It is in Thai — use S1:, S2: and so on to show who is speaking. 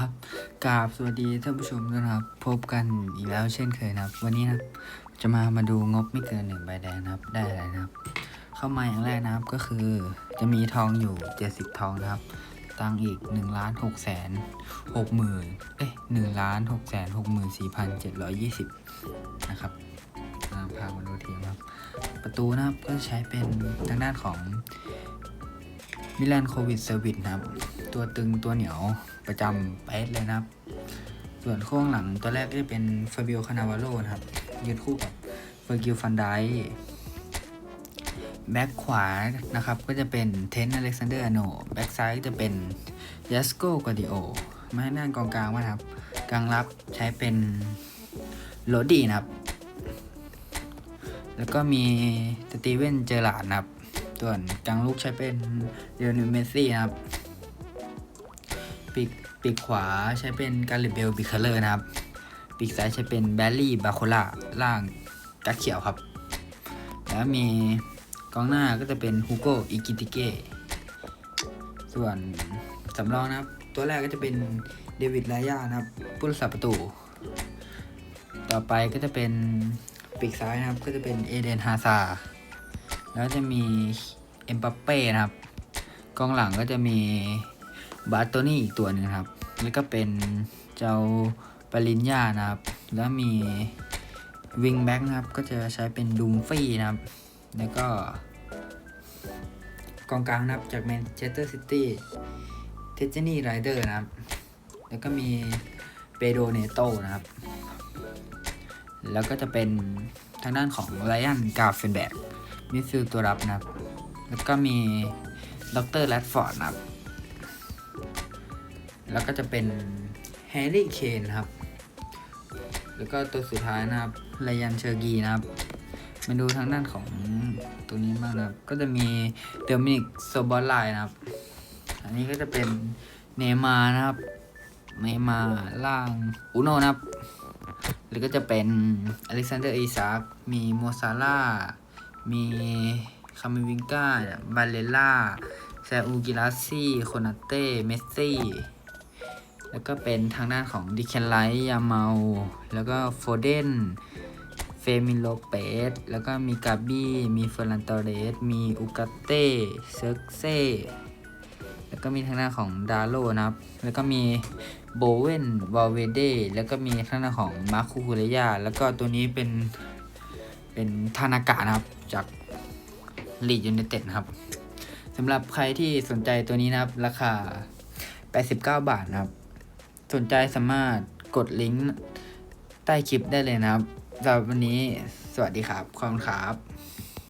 S1: ครับกราบสวัสดีท่านผู้ชมนะครับ พบกันอีกแล้วเช่นเคยนะครับ วันนี้นะจะมามาดูงบไม่เกินหนึ่งใบแดงนะครับ ได้อะไรนะครับ เข้ามาอย่างแรกนะครับก็คือจะมีทองอยู่ 70 ทองนะครับ ตังอีก1ล้าน6แสน6หมื่นเอ้ย1ล้าน6แสน6หมื่น4พัน720นะครับพามาดูทีมครับ ประตูนะครับก็ใช้เป็นทางด้านของมิลานโควิดเซอร์วิสนะครับ ตัวตึงตัวเหนียวประจำเป๊ะเลยนะครับ ส่วนโค้งหลังตัวแรกก็จะเป็นฟาบิโอคานาวาโลนะครับ ยืนคู่กับเฟอร์กิลฟันไดแบ็คขวานะครับก็จะเป็นเทนอเล็กซานเดอร์อโนแบ็คซ้ายก็จะเป็นยัสโกกอดิโอมาให้ด้านกองกลางว่านะครับ กลางรับใช้เป็นโรดี้นะครับ แล้วก็มีสตีเวนเจอร์ลาร์ดนะครับ ส่วนกลางลูกใช้เป็นเดนิเมซี่นะครับ ปีกปีกขวาใช้เป็นการิเบลบิคาเลอร์นะครับ ปีกซ้ายใช้เป็นแบลลี่บาโคล่าล่างกักเขียวครับ แล้วมีกองหน้าก็จะเป็นฮูโกอิกิติเก้ส่วนสำรองนะครับ ตัวแรกก็จะเป็นเดวิดลายานะครับผู้รักษาประตู ต่อไปก็จะเป็นปีกซ้ายนะครับ ก็จะเป็นเอเดนฮาซาแล้วจะมีเอ็มบัปเป้นะครับ กองหลังก็จะมี บาร์โตนี่อีกตัวหนึ่งครับ แล้วก็เป็นเจ้าปริญญานะครับ แล้วมีวิงแบ็กนะครับ ก็จะใช้เป็นดูมฟี่นะครับ แล้วก็กองกลางนะครับจากแมนเชสเตอร์ซิตี้เทเจนี่ไรเดอร์นะครับ แล้วก็มีเปโดเนโตนะครับ แล้วก็จะเป็นทางด้านของไลอันกาเฟนแบกมิดฟิลด์ตัวรับนะครับ แล้วก็มีด็อกเตอร์แรดฟอร์ดนะครับ แล้วก็จะเป็นแฮร์รี่เคนครับ แล้วก็ตัวสุดท้ายนะครับไลยันเชอร์กีนะครับ มาดูทางด้านของตัวนี้บ้างนะครับ ก็จะมีเดอมินิกโซบอลไลนะครับ อันนี้ก็จะเป็นเนย์มานะครับ เนย์มาร์ล่างอุโนนะครับ หรือก็จะเป็นอเล็กซานเดอร์อีซากมีโมซาร่ามีคามิวิงกาบาเลล่าแซอูกิลาซี่โคนาเต้ เมสซี่ แล้วก็เป็นทางด้านของดิแคนไลท์ยาเมา แล้วก็โฟเดนเฟมิโลเปสแล้วก็มีกาบี้มีเฟอร์ลันตอเรสมีอุกาเต้เซิร์กเซ่แล้วก็มีทางด้านของดาโลนะครับ แล้วก็มีโบเวนวาเวเดแล้วก็มีทางด้านของมาร์คูคูเรยาแล้วก็ตัวนี้เป็นเป็นทานากะนะครับจากลีดยูไนเต็ดนะครับสำหรับใครที่สนใจตัวนี้นะครับ ราคา 89 บาทนะครับ สนใจสามารถกดลิงก์ใต้คลิปได้เลยนะครับสำหรับวันนี้สวัสดีครับ ขอบคุณครับ